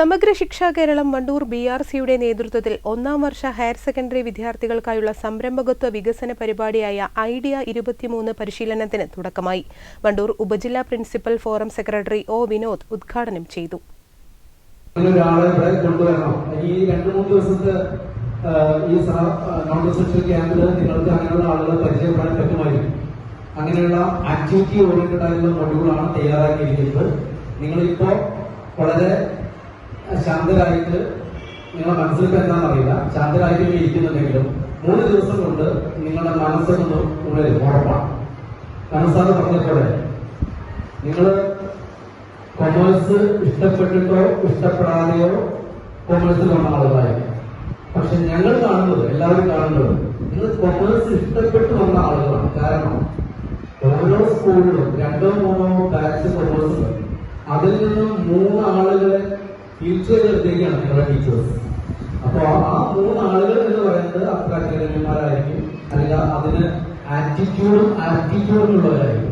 Samagra Shiksha Keralam Wandoor B R സിയുടെ നേതൃത്വത്തിൽ ഒന്നാം വർഷ ഹയർ സെക്കൻഡറി വിദ്യാർത്ഥികൾക്കായുള്ള സംരംഭകത്വ വികസന പരിപാടിയായ ഐഡിയ ഇരുപത്തിമൂന്ന് പരിശീലനത്തിന് തുടക്കമായി. വണ്ടൂർ ഉപജില്ലാ principal forum secretary O Vinod ഉദ്ഘാടനം ചെയ്തു. ഈ രണ്ട് മൂന്ന് ഈ നോൺ റിസപ്ഷൻ ക്യാമ്പിൽ അങ്ങനെയുള്ള ആളുകളെ പരിചയപ്പെടാൻ അങ്ങനെയുള്ള ആക്ടിവിറ്റി ഓറിയന്റഡ് ആയിട്ടുള്ള മൊഡ്യൂളാണ് തയ്യാറാക്കിയിരിക്കുന്നത്. നിങ്ങളിപ്പോ വളരെ ശാന്തരായിട്ട് നിങ്ങളുടെ മനസ്സിലിപ്പോ എന്താണെന്നറിയില്ല ശാന്തരായിട്ട് ഇരിക്കുന്നുണ്ടെങ്കിലും മൂന്ന് ദിവസം കൊണ്ട് നിങ്ങളുടെ മനസ്സൊന്ന് ഉണരും. ഉറപ്പാണ് മനസ്സാണ് പറഞ്ഞപ്പോഴെ നിങ്ങൾ കൊമേഴ്സ് ഇഷ്ടപ്പെട്ടിട്ടോ ഇഷ്ടപ്പെടാതെയോ കൊമേഴ്സിൽ വന്ന ആളുകളായിരിക്കും. പക്ഷെ ഞങ്ങൾ കാണുന്നത് എല്ലാവരും കാണുന്നത് നിങ്ങൾ കൊമേഴ്സ് ഇഷ്ടപ്പെട്ട് വന്ന ആളുകളാണ്. കാരണം ഓരോ സ്കൂളിലും രണ്ടോ മൂന്നോ ബാച്ച് കൊമേഴ്സ് അതിൽ നിന്നും മൂന്ന് ആളുകളെ ടീച്ചേഴ്സിലേക്കാണ് നിങ്ങളുടെ ടീച്ചേഴ്സ് അപ്പൊ ആ മൂന്ന് ആളുകൾ എന്ന് പറയുന്നത് അത്ര അല്ല അല്ലെങ്കിൽ അതിന് ആറ്റിറ്റ്യൂഡും ആറ്റിറ്റ്യൂഡും ഉള്ളവരായിരിക്കും.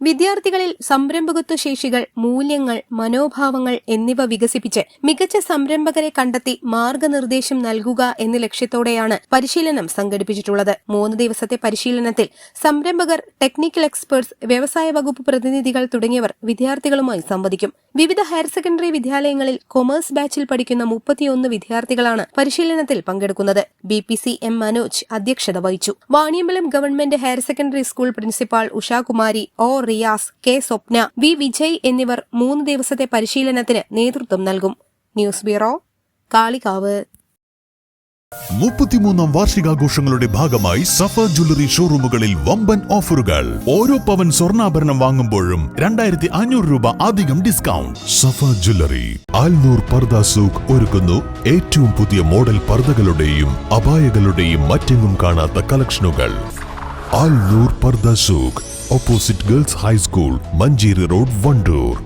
വിദ്യാർത്ഥികളിൽ സംരംഭകത്വ ശേഷികൾ മൂല്യങ്ങൾ മനോഭാവങ്ങൾ എന്നിവ വികസിപ്പിച്ച് മികച്ച സംരംഭകരെ കണ്ടെത്തി മാർഗനിർദ്ദേശം നൽകുക എന്ന ലക്ഷ്യത്തോടെയാണ് പരിശീലനം സംഘടിപ്പിച്ചിട്ടുള്ളത്. മൂന്ന് ദിവസത്തെ പരിശീലനത്തിൽ സംരംഭകർ ടെക്നിക്കൽ എക്സ്പേർട്സ് വ്യവസായ വകുപ്പ് പ്രതിനിധികൾ തുടങ്ങിയവർ വിദ്യാർത്ഥികളുമായി സംവദിക്കും. വിവിധ ഹയർ സെക്കൻഡറി വിദ്യാലയങ്ങളിൽ കൊമേഴ്സ് ബാച്ചിൽ പഠിക്കുന്ന മുപ്പത്തിയൊന്ന് വിദ്യാർത്ഥികളാണ് പരിശീലനത്തിൽ പങ്കെടുക്കുന്നത്. B P C M Manoj അധ്യക്ഷത വഹിച്ചു. Vaniyambalam government higher secondary school principal Ushakumari O Riyas K Swapna V Vijay എന്നിവർ മൂന്ന് ദിവസത്തെ പരിശീലനത്തിന് നേതൃത്വം നൽകും. News bureau Kalikavu. മുപ്പത്തിമൂന്നാം വാർഷികാഘോഷങ്ങളുടെ ഭാഗമായി സഫ ജ്വല്ലറി ഷോറൂമുകളിൽ വമ്പൻ ഓഫറുകൾ. ഓരോ പവൻ സ്വർണാഭരണം വാങ്ങുമ്പോഴും രണ്ടായിരത്തി അഞ്ഞൂറ് രൂപ അധികം ഡിസ്കൗണ്ട്. സഫ ജ്വല്ലറി ആൽനൂർ പർദ സൂഖ് ഒരുക്കുന്നു. ഏറ്റവും പുതിയ മോഡൽ പർദകളുടെയും അപായകളുടെയും മറ്റെങ്ങും കാണാത്ത കളക്ഷനുകൾ. Alnoor Pardah Souq opposite girls high school Manjeri road Wandoor.